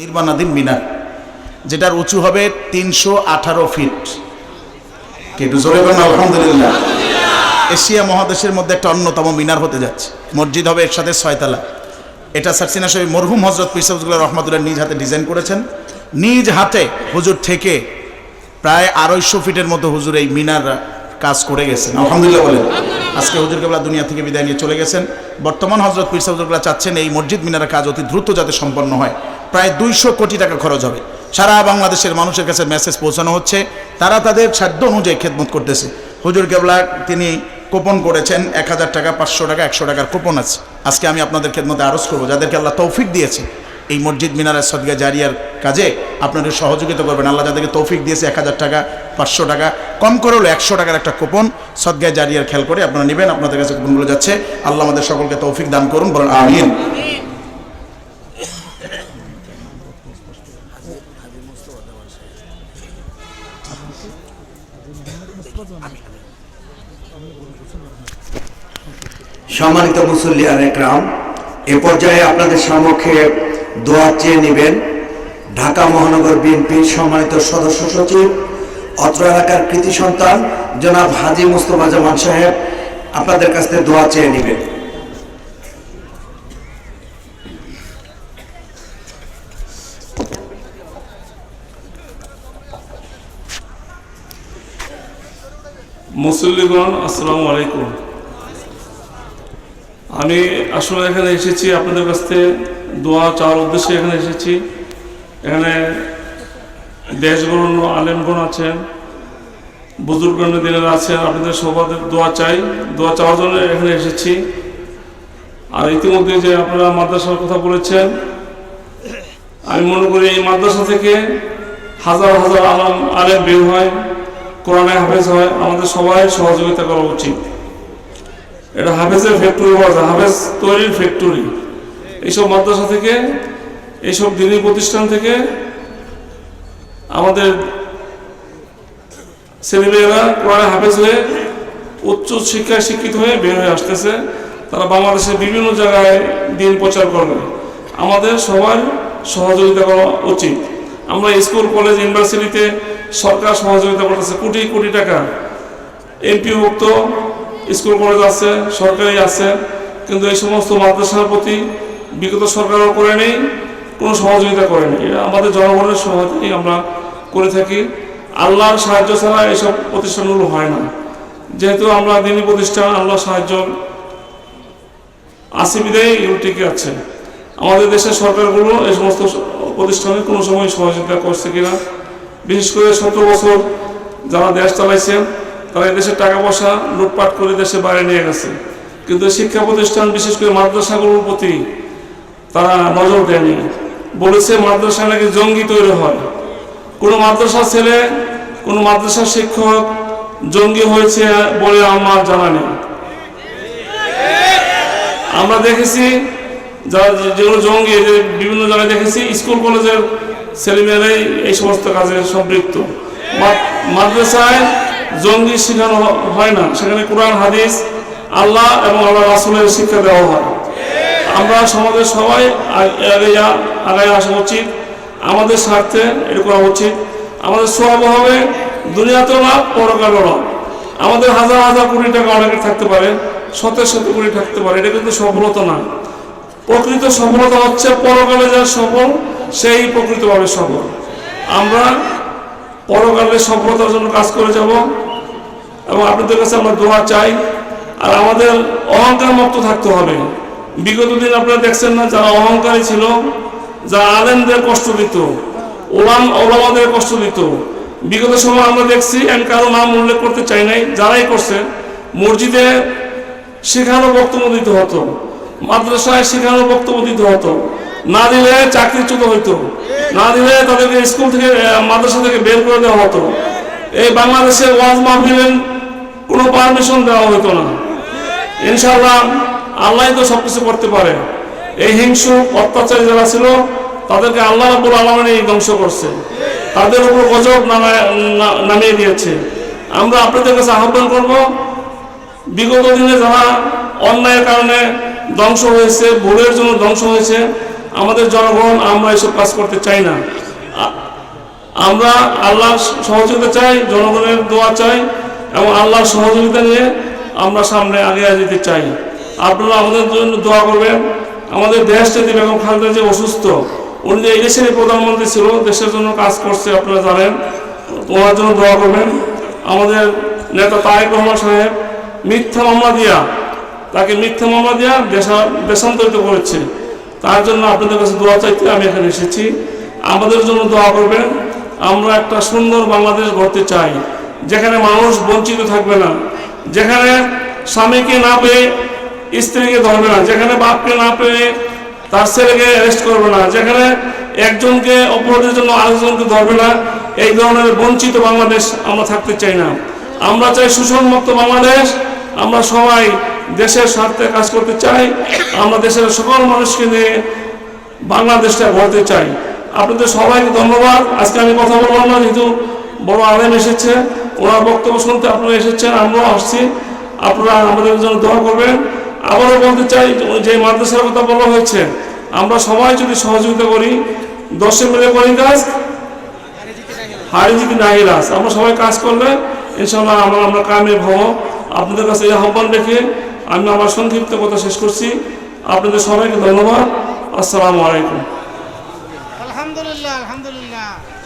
নির্মাণাধীন মিনার, যেটার উঁচু হবে তিনশো আঠারো ফিট। কে একটু জোরে আলহামদুলিল্লাহ। এশিয়া মহাদেশের মধ্যে একটা অন্যতম মিনার হতে যাচ্ছে। মসজিদ হবে এর সাথে ছয়তলা। এটা সাকসিনা সাহেব মরহুম হজরত পিসাবুল্লাহ রহমতুল্লাহ নিজ হাতে ডিজাইন করেছেন। নিজ হাতে হুজুর থেকে প্রায় আড়াইশো ফিটের মতো হুজুর এই মিনার কাজ করে গেছেন। আলহামদুলিল্লাহ বলেন। আজকে হুজুর কেবলা দুনিয়া থেকে বিদায় নিয়ে চলে গেছেন। বর্তমান হজরত পীর চাচ্ছেন এই মসজিদ মিনারের কাজ অতি দ্রুত যাতে সম্পন্ন হয়। প্রায় দুইশো কোটি টাকা খরচ হবে। সারা বাংলাদেশের মানুষের কাছে মেসেজ পৌঁছানো হচ্ছে। তারা তাদের সাধ্য অনুযায়ী খেদমত করতেছে। হুজুর কেবলা, তিনি কোপন করেছেন এক হাজার টাকা, পাঁচশো টাকা, একশো টাকার কোপন আছে। আজকে আমি আপনাদের খেদমতে আরজ করব। যাদেরকে আল্লাহ তৌফিক দিয়েছে এই মসজিদ মিনারের সদগা জারিয়ার কাজে আপনাদের সহযোগিতা করবেন। আল্লাহ যাদেরকে তৌফিক দিয়েছে এক হাজার টাকা, পাঁচশো টাকা, কম করে হলো একশো টাকার একটা কুপন সদগায় জারিয়ার খেয়াল করে আপনারা নেবেন। আপনাদের কাছে কুপনগুলো যাচ্ছে। আল্লাহ আমাদের সকলকে তৌফিক দান করুন, বলেন আমিন। সম্মানিত মুসল্লিয়ান একরাম, এ পর্যায়ে আপনাদের সম্মুখে দোয়া চেয়ে নেবেন ঢাকা মহানগর বিএনপির সম্মানিত সদস্য সচিব, অত্র এলাকার কৃতি সন্তান জনাব হাজি মুস্তফা জামান সাহেব আপনাদের কাছ থেকে দোয়া চেয়ে নেবেন। মুসল্লিগণ, আসসালামু আলাইকুম। আমি আসলে এখানে এসেছি আপনাদের কাছ থেকে দোয়া চাওয়ার উদ্দেশ্যে এখানে এসেছি। এখানে দেশগণ, আলেমগণ আছেন, বুজুর্গণ, দিনের আছেন, আপনাদের সবার দোয়া চাই। দোয়া চাওয়ার জন্য এখানে এসেছি। আর ইতিমধ্যে যে আপনারা মাদ্রাসার কথা বলেছেন, আমি মনে করি এই মাদ্রাসা থেকে হাজার হাজার আলম, আলেম বের হয়। কোরআনে হাফেজ হয়, আমাদের সবাই সহযোগিতা করা উচিত। এটা হাফেজের ফ্যাক্টরি বাজা হাফেজ তৈরির ফ্যাক্টরি এইসব মাদ্রাসা থেকে, এইসব দিনী প্রতিষ্ঠান থেকে আমাদের ছেলেমেয়েরা কোরআনে হাফেজ হয়ে, উচ্চ শিক্ষায় শিক্ষিত হয়ে বের হয়ে আসতেছে। তারা বাংলাদেশের বিভিন্ন জায়গায় দিন প্রচার করবে। আমাদের সবার সহযোগিতা করা উচিত। আমরা স্কুল, কলেজ, ইউনিভার্সিটিতে সরকার সহযোগিতা করতেছে কোটি কোটি টাকা। এমপিভুক্ত স্কুল, কলেজ আছে, সরকারি আছে, কিন্তু এই সমস্ত মাদ্রাসার প্রতি বিগত সরকারও করে নেই, কোনো সহযোগিতা করেনি এটা আমাদের জনগণের সহায়তাই আমরা করে থাকি। আল্লাহর সাহায্য ছাড়া এইসব প্রতিষ্ঠানগুলো হয় না। যেহেতু আমরা দিনী প্রতিষ্ঠান, আল্লাহর সাহায্য আছে বিদায় এগুলো টিকে আছে আমাদের দেশের সরকারগুলো এই সমস্ত প্রতিষ্ঠানে কোনো সময় সহযোগিতা করছে কিনা। বিশেষ করে সতেরো বছর যারা দেশ চালাইছে তারা দেশের টাকা পয়সা লুটপাট করে দেশে বাইরে নিয়ে গেছে। কিন্তু শিক্ষা প্রতিষ্ঠান, বিশেষ করে মাদ্রাসাগুলোর প্রতি তারা নজর দেয়নি। বলেছে মাদ্রাসা নাকি জঙ্গি তৈরি হয়। কোনো মাদ্রাসার ছেলে, কোনো মাদ্রাসার শিক্ষক জঙ্গি হয়েছে বলে আমার জানা নেই। আমরা দেখেছি যারা যেগুলো জঙ্গি যে বিভিন্ন জায়গায় দেখেছি, স্কুল, কলেজের ছেলেমেয়েরাই এই সমস্ত কাজে সম্পৃক্ত। মাদ্রাসায় জঙ্গি শেখানো হয় না। সেখানে কোরআন, হাদিস, আল্লাহ এবং আল্লাহ রাসুলের শিক্ষা দেওয়া হয়। আমরা সমাজের সবাই আগায় আসা উচিত। আমাদের স্বার্থে এটা করা উচিত। আমাদের সব হবে দুনিয়াতেও লাভ, পরকালও লাভ। আমাদের হাজার হাজার কোটি টাকা অনেকের থাকতে পারে শত শত কোটি থাকতে পারে। এটা কিন্তু সফলতা না। প্রকৃত সফলতা হচ্ছে পরকালে যা সফল, সেই প্রকৃতভাবে সফল। আমরা পরকালে সফলতার জন্য কাজ করে যাব এবং আপনাদের কাছে আমরা দোয়া চাই, আর আমাদের অহংকার মুক্ত থাকতে হবে। বিগত দিন আপনারা দেখছেন না, যারা অহংকারী ছিল, যারা আলেমদের কষ্ট দিত, ওলাম, ওলামাদের কষ্ট দিত। বিগত সময় আমরা দেখছি আমি কারও নাম উল্লেখ করতে চাই নাই, যারাই করছে, মসজিদে শেখানো বক্তব্য দিতে হতো। মাদ্রাসায় শেখানো বক্তব্য দিতে হতো। না দিলে চাকরিচ্যুত হইতো। না দিলে তাদেরকে স্কুল থেকে মাদ্রাসা থেকে বের করে দেওয়া হতো। এই বাংলাদেশের ওয়াজ মাহফিলের কোনো পারমিশন দেওয়া হতো না। ইনশাল্লাহ আল্লাহ তো সবকিছু করতে পারে। এই হিংসু, অত্যাচারী যারা ছিল, তাদেরকে আল্লাহ রাব্বুল আলামিন ধ্বংস করছে। তাদের উপর গজব নামিয়ে দিয়েছে। আমরা আপনাদের কাছে আহ্বান করব, বিগত দিনে যারা অন্যায়ের কারণে ধ্বংস হয়েছে, ভুলের জন্য ধ্বংস হয়েছে। আমাদের জনগণ, আমরা এসব কাজ করতে চাই না। আমরা আল্লাহ সহযোগিতা চাই, জনগণের দোয়া চাই, এবং আল্লাহর সহযোগিতা নিয়ে আমরা সামনে আগে যেতে চাই। আপনারা আমাদের জন্য দোয়া করবেন। আমাদের দেশ যদি বেগম খালেদা যে অসুস্থ। উনি যে এই প্রধানমন্ত্রী ছিল, দেশের জন্য কাজ করছে, আপনারা জানেন। ওনার জন্য দোয়া করবেন। আমাদের নেতা তারেক রহমান সাহেব, মিথ্যা মামলা দিয়া তাকে মিথ্যা মামলা দেশা দেশান্তরিত করেছে। তার জন্য আপনাদের কাছে দোয়া চাইতে আমি এখানে এসেছি। আমাদের জন্য দোয়া করবেন। আমরা একটা সুন্দর বাংলাদেশ গড়তে চাই, যেখানে মানুষ বঞ্চিত থাকবে না, যেখানে স্বামীকে না পেয়ে স্ত্রীকে ধরবে না, যেখানে বাপকে না পেয়ে তার ছেলেকে অ্যারেস্ট করবে না, যেখানে একজনকে অপরাধের জন্য আরেকজনকে ধরবে না, এই ধরনের বঞ্চিত বাংলাদেশ আমরা থাকতে চাই না। আমরা চাই শোষণমুক্ত বাংলাদেশ। আমরা সবাই দেশের স্বার্থে কাজ করতে চাই, আমরা দেশের সকল মানুষকে নিয়ে বাংলাদেশটা গড়তে চাই। আপনাদের সবাইকে ধন্যবাদ। আজকে আমি কথা বললাম না, যেহেতু বড় আলেম এসেছে, ওনার বক্তব্য শুনতে আপনারা এসেছেন, আমরাও আসছি। আপনারা আমাদের জন্য দোয়া করবেন। আবারও বলতে চাই, যে মাদ্রাসার কথা বলা হয়েছে, আমরা সবাই যদি সহযোগিতা করি, দশে মিলে করি কাজ হারি নাহি রাস আমরা সবাই কাজ করলে ইনশাল্লাহ আমরা আমরা কামে হব। আপনাদের কাছে এই আহ্বান রেখে আমি আমার সংক্ষিপ্ত কথা শেষ করছি। আপনাদের সবাইকে ধন্যবাদ। আসসালামু আলাইকুম। আলহামদুলিল্লাহ আলহামদুলিল্লাহ।